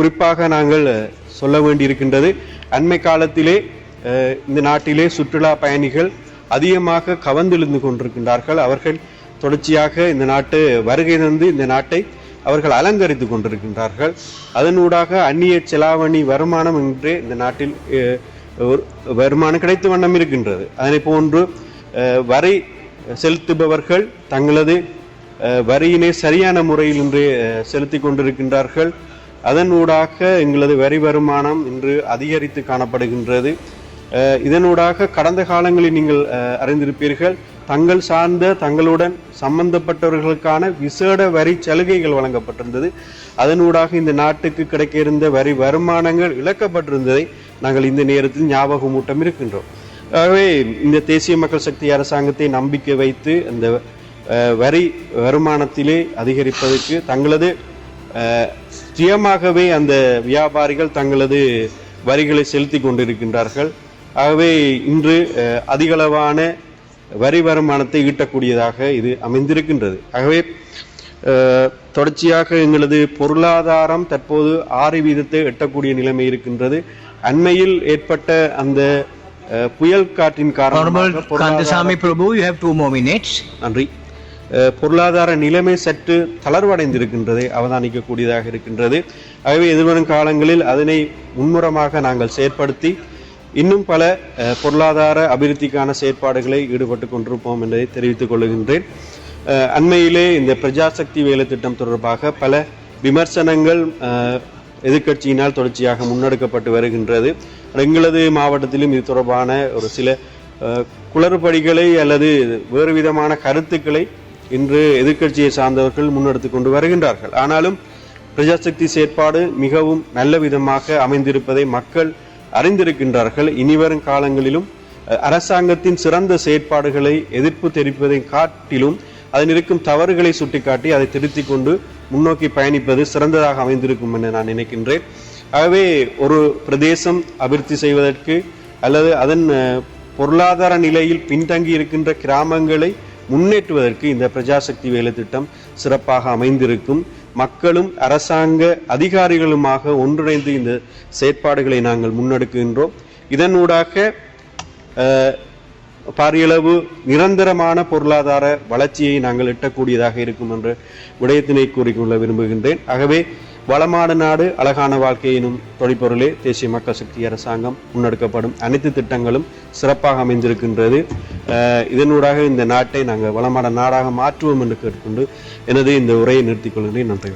குறிப்பாக நாங்கள் சொல்ல வேண்டியிருக்கின்றது அண்மை காலத்திலே இந்த நாட்டிலே சுற்றுலா பயணிகள் அதிகமாக கவர்ந்தெழுந்து கொண்டிருக்கின்றார்கள். அவர்கள் தொடர்ச்சியாக இந்த நாட்டு வருகை தந்து இந்த நாட்டை அவர்கள் அலங்கரித்து கொண்டிருக்கின்றார்கள். அதனூடாக அந்நிய செலாவணி வருமானம் என்று இந்த நாட்டில் ஒரு வருமானம் கிடைத்த வண்ணம் இருக்கின்றது. அதனை போன்று வரி செலுத்துபவர்கள் தங்களது வரியினை சரியான முறையில் இன்று செலுத்தி கொண்டிருக்கின்றார்கள். அதனூடாக எங்களது வரி வருமானம் இன்று அதிகரித்து காணப்படுகின்றது. இதனூடாக கடந்த காலங்களில் நீங்கள் அறிந்திருப்பீர்கள். தங்கள் சார்ந்த தங்களுடன் சம்பந்தப்பட்டவர்களுக்கான விசேட வரி சலுகைகள் வழங்கப்பட்டிருந்தது. அதனூடாக இந்த நாட்டுக்கு கிடைக்க இருந்த வரி வருமானங்கள் இழக்கப்பட்டிருந்ததை நாங்கள் இந்த நேரத்தில் ஞாபகமூட்டம் இருக்கின்றோம். ஆகவே இந்த தேசிய மக்கள் சக்தி அரசாங்கத்தை நம்பிக்கை வைத்து அந்த வரி வருமானத்திலே அதிகரிப்பதற்கு தங்களது சுயமாகவே அந்த வியாபாரிகள் தங்களது வரிகளை செலுத்தி கொண்டிருக்கின்றார்கள். ஆகவே இன்று அதிகளவான வரி வருமானத்தை ஈட்டக்கூடியதாக இது அமைந்திருக்கின்றது. ஆகவே தொடர்ச்சியாக எங்களது பொருளாதாரம் தற்போது ஆறு வீதத்தை எட்டக்கூடிய நிலைமை இருக்கின்றது. அண்மையில் ஏற்பட்ட அந்த புயல் காற்றின் காரணமாக. நன்றி. பொருளாதார நிலைமை சற்று தளர்வடைந்திருக்கின்றதை அவதானிக்கக்கூடியதாக இருக்கின்றது. ஆகவே எதிர்வரும் காலங்களில் அதனை மும்முரமாக நாங்கள் செயற்படுத்தி இன்னும் பல பொருளாதார அபிவிருத்திக்கான செயற்பாடுகளை ஈடுபட்டு கொண்டிருப்போம் என்பதை தெரிவித்துக் கொள்கின்றேன். அண்மையிலே இந்த பிரஜாசக்தி வேலை திட்டம் தொடர்பாக பல விமர்சனங்கள் எதிர்கட்சியினால் எதிர்க்கட்சியினால் தொடர்ச்சியாக முன்னெடுக்கப்பட்டு வருகின்றது. எங்களது மாவட்டத்திலும் இது தொடர்பான ஒரு சில குளறுபடிகளை அல்லது வேறு விதமான கருத்துக்களை இன்று எதிர்க்கட்சியை சார்ந்தவர்கள் முன்னெடுத்து கொண்டு வருகின்றார்கள். ஆனாலும் பிரஜாசக்தி செயற்பாடு மிகவும் நல்ல விதமாக அமைந்திருப்பதை மக்கள் அறிந்திருக்கின்றார்கள். இனிவரும் காலங்களிலும் அரசாங்கத்தின் சிறந்த செயற்பாடுகளை எதிர்ப்பு தெரிவிப்பதை காட்டிலும் அதில் இருக்கும் தவறுகளை சுட்டிக்காட்டி அதை திருத்திக் கொண்டு முன்னோக்கி பயணிப்பது சிறந்ததாக அமைந்திருக்கும் என நான் நினைக்கின்றேன். ஆகவே ஒரு பிரதேசம் அபிவிருத்தி செய்வதற்கு அல்லது அதன் பொருளாதார நிலையில் பின்தங்கி இருக்கின்ற கிராமங்களை முன்னேற்றுவதற்கு இந்த பிரஜாசக்தி வேலை திட்டம் சிறப்பாக அமைந்திருக்கும். மக்களும் அரசாங்க அதிகாரிகளுமாக ஒன்றிணைந்து இந்த செயற்பாடுகளை நாங்கள் முன்னெடுக்கின்றோம். இதனூடாக பாரியளவு நிரந்தரமான பொருளாதார வளர்ச்சியை நாங்கள் எட்டக்கூடியதாக இருக்கும் என்ற விடயத்தினை கூறிக்கொள்ள விரும்புகின்றேன். ஆகவே வளமான நாடு அழகான வாழ்க்கை எனும் தொழிற்பொருளே தேசிய மக்கள் சக்தி அரசாங்கம் முன்னெடுக்கப்படும் அனைத்து திட்டங்களும் சிறப்பாக அமைந்திருக்கின்றது. இதனூடாக இந்த நாட்டை நாங்கள் வளமான நாடாக மாற்றுவோம் என்று கேட்டுக்கொண்டு எனது இந்த உரையை நிறுத்திக் கொள்கிறேன். நன்றி